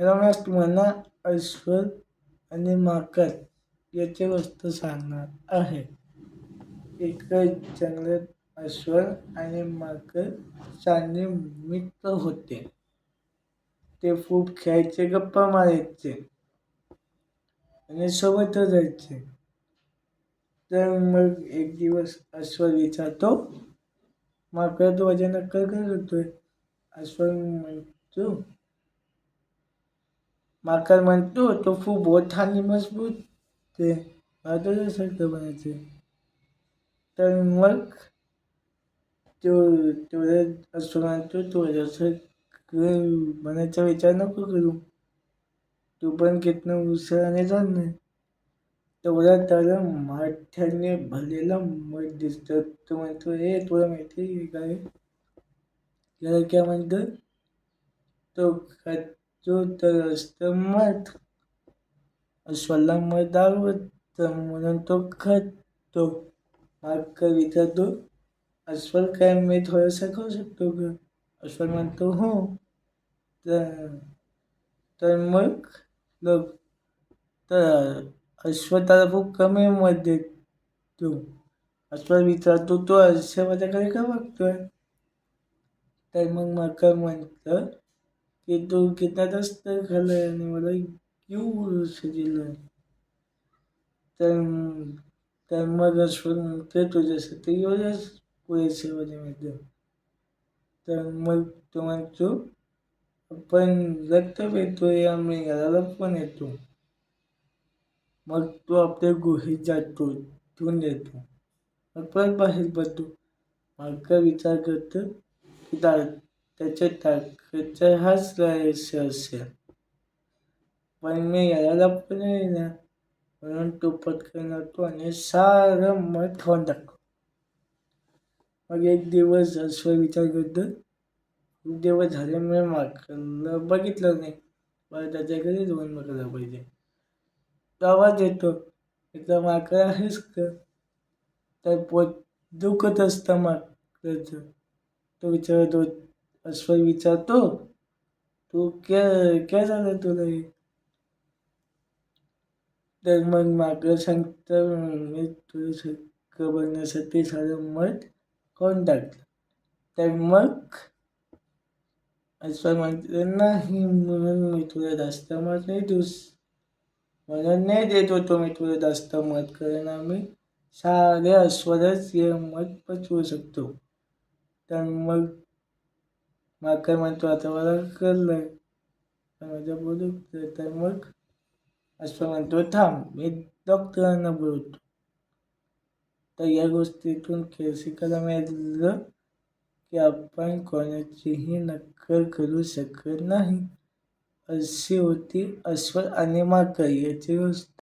रम्यात म्हणा अस्वल आणि माकड याची वस्तू सांगणार आहे. एका जंगलात अस्वल आणि माकड चांगले मित्र होते. ते खूप खेळायचे गप्पा मारायचे आणि सोबतच जायचे. तर मग एक दिवस अस्वल विचारतो माकड तू माझ्या नक्कल काय करतोय अस्वल म्हणतो माकड म्हणतो तो खूप मोठा आणि मजबूत ते वादळासारखं बनायचे तर मग तो तेवढ्या अस्वल म्हणतो तो जसं बनायचा विचार नको करू तू पण कितनं हुशार आणि जाणणार तेवढ्या त्याला माठ्याने भरलेला मठ दिसतं तो म्हणतो हे तुला माहिती आहे काय त्याला काय म्हणतं तो मत तर असतं मठ अस्वलला मध आवडतं म्हणून तो खातो माग विचारतो अस्वल काय मी थोडंसं खाऊ शकतो का अस्वल म्हणतो हो तर तर मग लोक तर अश्व त्याला खूप कमी मत देतो अस्वल विचारतो तो अश्व माझ्याकडे का बघतोय तर मग माका म्हणतं की तो कितना तर खाल्लंय आणि मला क्यों दिलं तर तर मग अस्वल ते तुझ्यासाठी एवढंच पुरेसे मिळतं तर मग तो? म्हणतो पण रक्त पेतोय आम्ही घराला पण येतो मग तो आपल्या गुहेत जातो ठेवून देतो मग परत बाहेर पडतो मग विचार करतो? की दाळ त्याच्या ताकदचा हाच रहस्य असेल पण मी याला पण येईना म्हणून तो पटकन होतो आणि सारं मध ठेवून टाकतो मग एक दिवस अश्व विचार करतो खूप दिवस झाले मी माकडला बघितलं नाही मला त्याच्या घरी जाऊन बघायला पाहिजे तो आवाज येतो इथं माकड आहेस का तर पोट दुखत असतं माकडाचं तो विचारतो अश्व विचारतो तू क्या क्या झालं तुला हे? तर मग माग सांगतं मी तुझं बघण्यासाठी सारं मध खाऊन टाकलं? तर मग अस्वल म्हणते नाही म्हणून मी तुला जास्त मत नाही देऊस. म्हणून नाही देत होतो मी तुला जास्त मत कारण आम्ही सारे अस्वरच हे मत पचवू शकतो. तर मग माकर म्हणतो आता मला कळलं माझ्या बोलू तर मग? अस्वल म्हणतो थांब मी डॉक्टरांना बोलतो तर या गोष्टीतून खेळ शिकायला मिळालं की आपण कोणाचीही नक्कल करू शकत नाही. अशी होती अस्वल आणि माकर याची गोष्ट.